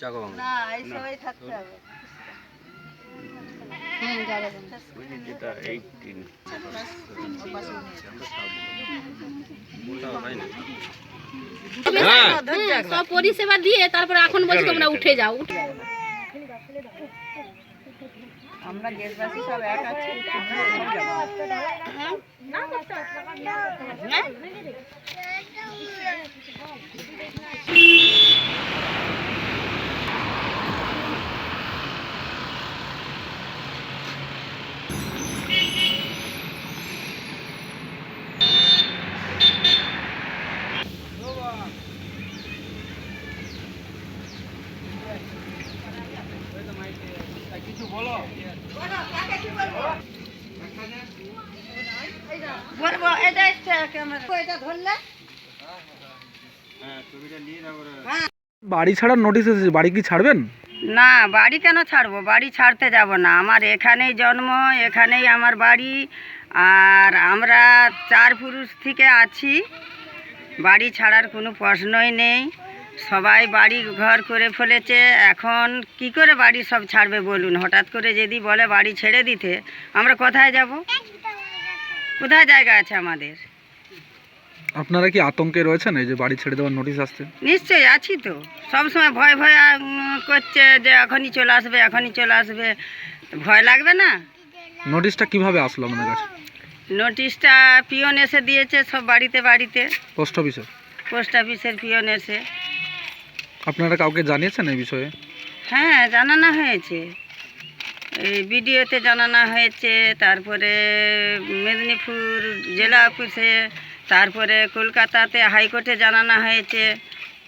জাগো না এই সবাই থাকতে হবে। হুম যাবে যেটা এইটিন হ্যাঁ, সব পরিষেবা দিয়ে তারপরে এখন বলছি তোমরা উঠে যাও উঠে আমরা দেশবাসী সব এক আছি বলব এটা একটা ক্যামেরা এটা ধরলে বাড়ি ছাড়ার নোটিশ এসেছে, বাড়ি কি ছাড়বেন? না, বাড়ি কেন ছাড়বো? বাড়ি ছাড়তে যাব না। আমার এখানেই জন্ম, এখানেই আমার বাড়ি, আর আমরা চার পুরুষ থেকে আছি। বাড়ি ছাড়ার কোনো প্রশ্নই নেই। সবাই বাড়ি ঘর করে ফেলেছে। এখন কি করে বাড়ি সব ছাড়বে বলুন? হঠাৎ করে যদি বলে বাড়ি ছেড়ে দিতে, আমরা কোথায় যাব? কোথায় জায়গা আছে আমাদের? আপনারা কি আতঙ্কে রয়েছেন? এই যে বাড়ি ছেড়ে দেওয়ার নোটিশ আসছে। নিশ্চয়ই আছি তো। সবসময় ভয় ভয় উম, করছে যে এখনই চলে আসবে এখনই চলে আসবে। ভয় লাগবে না? নোটিশটা কীভাবে আসলো আপনাদের কাছে? নোটিশটা পিয়ন এসে দিয়েছে সব বাড়িতে বাড়িতে। পোস্ট অফিসে পোস্ট অফিসের পিয়ন এসে। আপনারা কাউকে জানিয়েছেন এই বিষয়ে? হ্যাঁ জানানো হয়েছে। এই বিডিওতে জানানো হয়েছে তারপরে মেদিনীপুর জেলা অফিসে তারপরে কলকাতাতে হাইকোর্টে জানানো হয়েছে।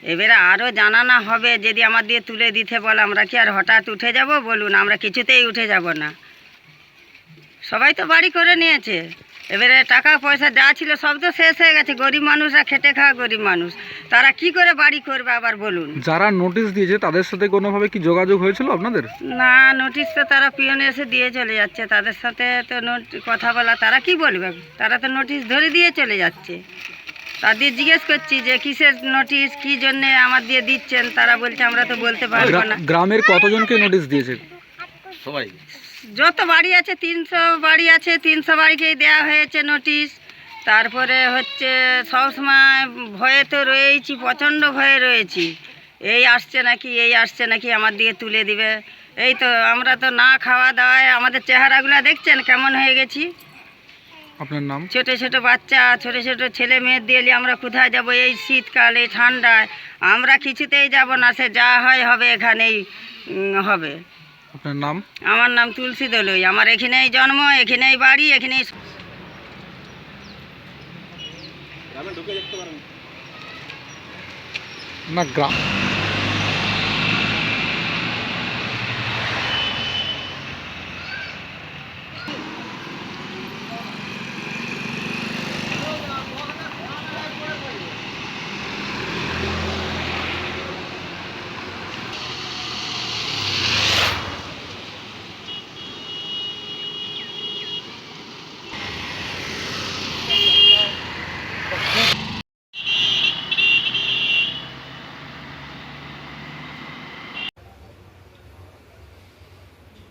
এবারে আরও জানানো হবে, যদি আমার দিয়ে তুলে দিতে বলে, আমরা কি আর হঠাৎ উঠে যাব বলুন? আমরা কিছুতেই উঠে যাব না। সবাই তো বাড়ি করে নিয়েছে। এবারে টাকা পয়সা যা ছিল সব তো শেষ হয়ে গেছে। গরিব মানুষরা খেটে খাওয়া গরিব মানুষ। তারা কি করে বাড়ি করবে আবার বলুন? যারা নোটিশ দিয়েছে তাদের সাথে কোনোভাবে কি যোগাযোগ হয়েছিল আপনাদের? না নোটিশ তো তারা পিয়নে এসে দিয়ে চলে যাচ্ছে। তাদের সাথে তো নোট কথা বলা তারা কি বলবে? তারা তো নোটিশ ধরে দিয়ে চলে যাচ্ছে। তাদের জিজ্ঞেস করছি যে কিসের নোটিশ কি জন্য আমার দিয়ে দিচ্ছেন? তারা বলছে আমরা তো বলতে পারব না। গ্রামের কতজনকে নোটিশ দিয়েছে? সবাই। যত বাড়ি আছে তিনশো বাড়ি আছে তিনশো বাড়িকেই দেওয়া হয়েছে নোটিশ তারপরে হচ্ছে সবসময় ভয়ে তো রয়েছি প্রচণ্ড ভয়ে রয়েছি এই আসছে নাকি এই আসছে নাকি আমার দিকে তুলে দিবে। এই তো আমরা তো না খাওয়া দাওয়ায় আমাদের চেহারাগুলো দেখছেন? কেমন হয়ে গেছি? আপনার নাম? ছোট ছোট বাচ্চা ছোট ছোট ছেলে মেয়ের দিয়ে আমরা কোথায় যাব? এই শীতকাল এই ঠান্ডায় আমরা কিছুতেই যাব না সে যা হয় হবে এখানেই হবে। আপনার নাম? আমার নাম তুলসী দলুই। আমার এখানেই জন্ম এখানেই বাড়ি এখানেই না গ্রাম।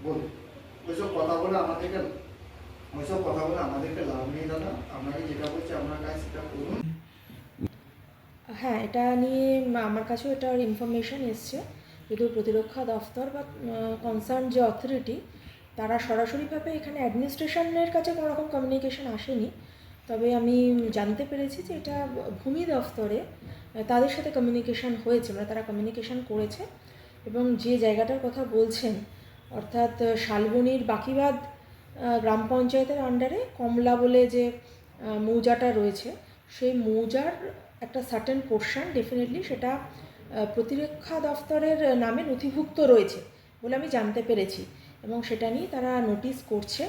ওইসব কথা বলে আমাদেরকে, ওইসব কথা বলে আমাদেরকে লাভ নেই দাদা। আপনাকে যেটা বলছি আপনার সেটা করুন। হ্যাঁ এটা নিয়ে আমার কাছেও এটার ইনফরমেশন এসছে। যদিও প্রতিরক্ষা দফতর বা কনসার্ন যে অথরিটি তারা সরাসরিভাবে এখানে অ্যাডমিনিস্ট্রেশনের কাছে কোনো রকম কমিউনিকেশন আসেনি। তবে আমি জানতে পেরেছি যে এটা ভূমি দফতরে তাদের সাথে কমিউনিকেশন হয়েছে মানে তারা কমিউনিকেশন করেছে। এবং যে জায়গাটার কথা বলছেন অর্থাৎ শালবনির বাকিবাদ গ্রাম পঞ্চায়েতের আন্ডারে কমলা বলে যে মৌজাটা রয়েছে, সেই মৌজার একটা সার্টেন পোর্শন ডেফিনেটলি সেটা প্রতিরক্ষা দফতরের নামে নথিভুক্ত রয়েছে বলে আমি জানতে পেরেছি এবং সেটা নিয়ে তারা নোটিশ করছে।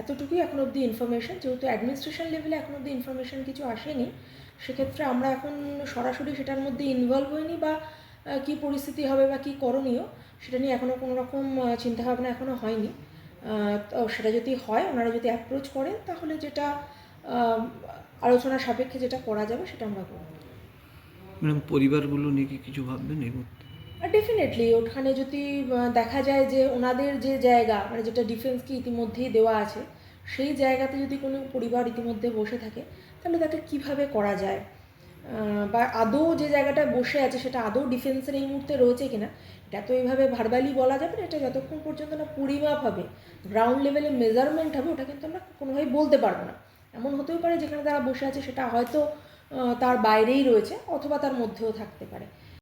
এতটুকুই এখন অবধি ইনফরমেশন যেহেতু অ্যাডমিনিস্ট্রেশন লেভেলে এখন অবধি ইনফরমেশন কিছু আসেনি, সেক্ষেত্রে আমরা এখন সরাসরি সেটার মধ্যে ইনভলভ হইনি বা কী পরিস্থিতি হবে বা কী করণীয় সেটা নিয়ে এখনও কোনো রকম চিন্তাভাবনা এখনও হয়নি। তো সেটা যদি হয় ওনারা যদি অ্যাপ্রোচ করেন তাহলে যেটা আলোচনা সাপেক্ষে যেটা করা যাবে সেটা আমরা করব। ম্যাডাম পরিবারগুলো নিয়ে কি কিছু ভাববেন এই মুহূর্তে? ডেফিনেটলি ওখানে যদি দেখা যায় যে ওনাদের যে জায়গা মানে যেটা ডিফেন্সকে ইতিমধ্যেই দেওয়া আছে সেই জায়গাতে যদি কোনো পরিবার ইতিমধ্যে বসে থাকে তাহলে তাকে কীভাবে করা যায়? বা আদৌ যে জায়গাটা বসে আছে সেটা আদৌ ডিফেন্সের এই মুহূর্তে রয়েছে কিনা, এটা তো এইভাবে ভারবালি বলা যাবে না, এটা যতক্ষণ পর্যন্ত না পরিমাপ হবে গ্রাউন্ড লেভেলে মেজারমেন্ট হবে, ওটা কিন্তু আমরা কোনোভাবেই বলতে পারব না। এমন হতেও পারে যেখানে তারা বসে আছে সেটা হয়তো তার বাইরেই রয়েছে অথবা তার মধ্যেও থাকতে পারে।